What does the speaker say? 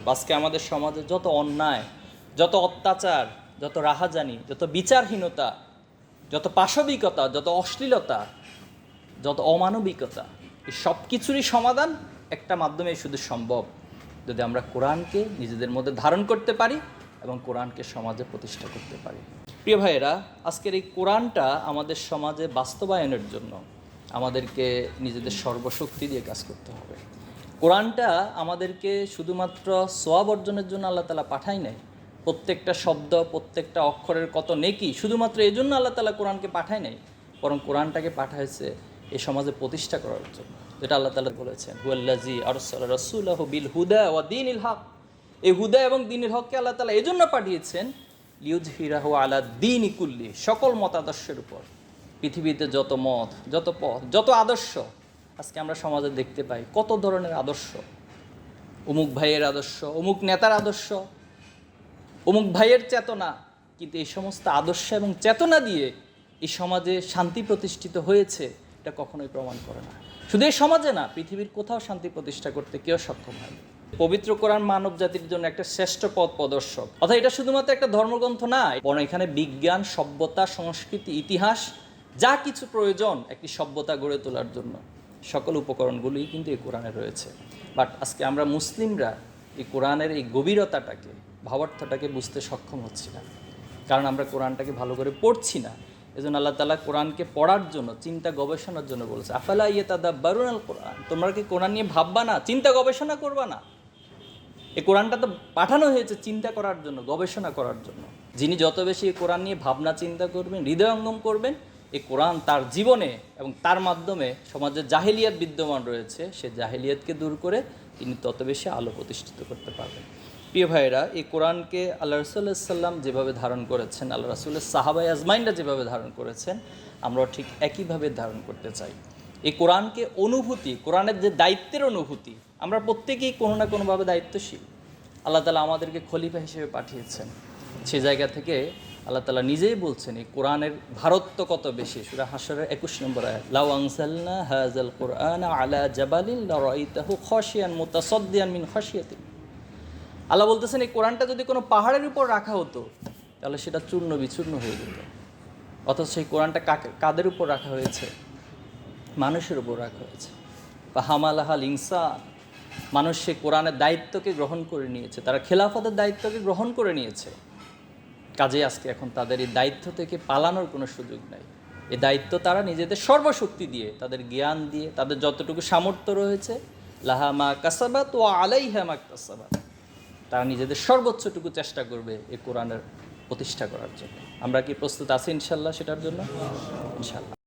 আজকে আমাদের সমাজে যত অন্যায়, যত অত্যাচার, যত রাহাজানি, যত বিচারহীনতা, যত পাশবিকতা, যত অশ্লীলতা, যত অমানবিকতা, এই সব কিছুরই সমাধান একটা মাধ্যমে শুধু সম্ভব যদি আমরা কোরআনকে নিজেদের মধ্যে ধারণ করতে পারি এবং কোরআনকে সমাজে প্রতিষ্ঠা করতে পারি। প্রিয় ভাইয়েরা, আজকের এই কোরআনটা আমাদের সমাজে বাস্তবায়নের জন্য আমাদেরকে নিজেদের সর্বশক্তি দিয়ে কাজ করতে হবে। কোরআনটা আমাদেরকে শুধুমাত্র সোয়াব অর্জনের জন্য আল্লাহ তালা পাঠায় নাই। প্রত্যেকটা শব্দ, প্রত্যেকটা অক্ষরের কত নেকি, শুধুমাত্র এই জন্য আল্লাহ তালা কোরআনকে পাঠায় নাই, বরং কোরআনটাকে পাঠাইছে এই সমাজে প্রতিষ্ঠা করার জন্য, যেটা আল্লাহ তালা বলেছেন হুয়াল্লাজি আরসাল রসুল্লাহ বিল হুদা ওয়া দিন ইল হক। এই হুদা এবং দিনের হককে আল্লাহ তালা এই জন্য পাঠিয়েছেন লিউজ হিরাহ আলা দিন ইকুল্লি সকল মতাদর্শের উপর। পৃথিবীতে যত মত, যত পথ, যত আদর্শ আজকে আমরা সমাজে দেখতে পাই কত ধরনের আদর্শ। অমুক ভাইয়ের আদর্শ, অমুক নেতার আদর্শ, অমুক ভাইয়ের চেতনা। কিন্তু এই সমস্ত আদর্শ এবং চেতনা দিয়ে এই সমাজে শান্তি প্রতিষ্ঠিত হয়েছে, এটা কখনোই প্রমাণ করে না। শুধু এই সমাজে না, পৃথিবীর কোথাও শান্তি প্রতিষ্ঠা করতে কেউ সক্ষম হয় পবিত্র কোরআন মানব জাতির জন্য একটা শ্রেষ্ঠ পথ প্রদর্শক। অর্থাৎ এটা শুধুমাত্র একটা ধর্মগ্রন্থ না, বরং এখানে বিজ্ঞান, সভ্যতা, সংস্কৃতি, ইতিহাস, যা কিছু প্রয়োজন একটি সভ্যতা গড়ে তোলার জন্য। সকল উপকরণগুলোই কিন্তু এই কোরআনে রয়েছে। বাট আজকে আমরা মুসলিমরা এই কোরআনের এই গভীরতাটাকে, ভাবার্থটাকে বুঝতে সক্ষম হচ্ছি না। কারণ আমরা কোরআনটাকে ভালো করে পড়ছি না। এজন্য আল্লাহ তালা কোরআনকে পড়ার জন্য, চিন্তা গবেষণার জন্য বলেছে, আফালা ইয়ে তাদা বারুন আল কোরআন তোমরা কি কোরআন নিয়ে ভাববা না? চিন্তা গবেষণা করবা না? এই কোরআনটা তো পাঠানো হয়েছে চিন্তা করার জন্য, গবেষণা করার জন্য। যিনি যত বেশি এই কোরআন নিয়ে ভাবনা চিন্তা করবেন, হৃদয়ঙ্গম করবেন এই কোরআন তার জীবনে এবং তার মাধ্যমে সমাজে জাহেলিয়াত বিদ্যমান রয়েছে, সে জাহেলিয়াতকে দূর করে তিনি তত বেশি আলো প্রতিষ্ঠিত করতে পারবেন। প্রিয় ভাইয়েরা, এই কোরআনকে আল্লাহ রসুল্লাহ সাল্লাম যেভাবে ধারণ করেছেন, আল্লাহ রসুল্লাহ সাহাবাই আজমাইনরা যেভাবে ধারণ করেছেন, আমরাও ঠিক একইভাবে ধারণ করতে চাই। এই কোরআনকে অনুভূতি, কোরআনের যে দায়িত্বের অনুভূতি, আমরা প্রত্যেকেই কোনো না কোনোভাবে দায়িত্বশীল। আল্লাহ তালা আমাদেরকে খলিফা হিসেবে পাঠিয়েছেন। সে জায়গা থেকে আল্লাহ তালা নিজেই বলছেন, এই কোরআনের ভারত্ব কত বেশি? সুরা হাসরের একুশ নম্বর লাউ আনসালনা হাজাল কোরআন আলা জাবালিন লারাইতাহু খাশিয়ান মুতাসাদ্দিয়ান মিন খাশিয়াতিন আল্লাহ বলতেছেন, এই কোরআনটা যদি কোনো পাহাড়ের উপর রাখা হতো, তাহলে সেটা চূর্ণ বিচূর্ণ হয়ে যেত। অথচ সেই কোরআনটা কাদের উপর রাখা হয়েছে? মানুষের উপর রাখা হয়েছে। বা হামালাহাল ইনসান, মানুষ সে কোরআনের দায়িত্বকে গ্রহণ করে নিয়েছে, তারা খেলাফতের দায়িত্বকে গ্রহণ করে নিয়েছে। কাজে আজকে এখন তাদের এই দায়িত্ব থেকে পালানোর কোনো সুযোগ নাই। এ দায়িত্ব তারা নিজেদের সর্বশক্তি দিয়ে, তাদের জ্ঞান দিয়ে, তাদের যতটুকু সামর্থ্য রয়েছে লাহামা কাসাবাত ও আলাই হ্যামা কাসাবাত, তারা নিজেদের সর্বোচ্চটুকু চেষ্টা করবে এ কোরআনের প্রতিষ্ঠা করার জন্য। আমরা কি প্রস্তুত আছি ইনশাল্লাহ সেটার জন্য? ইনশাল্লাহ।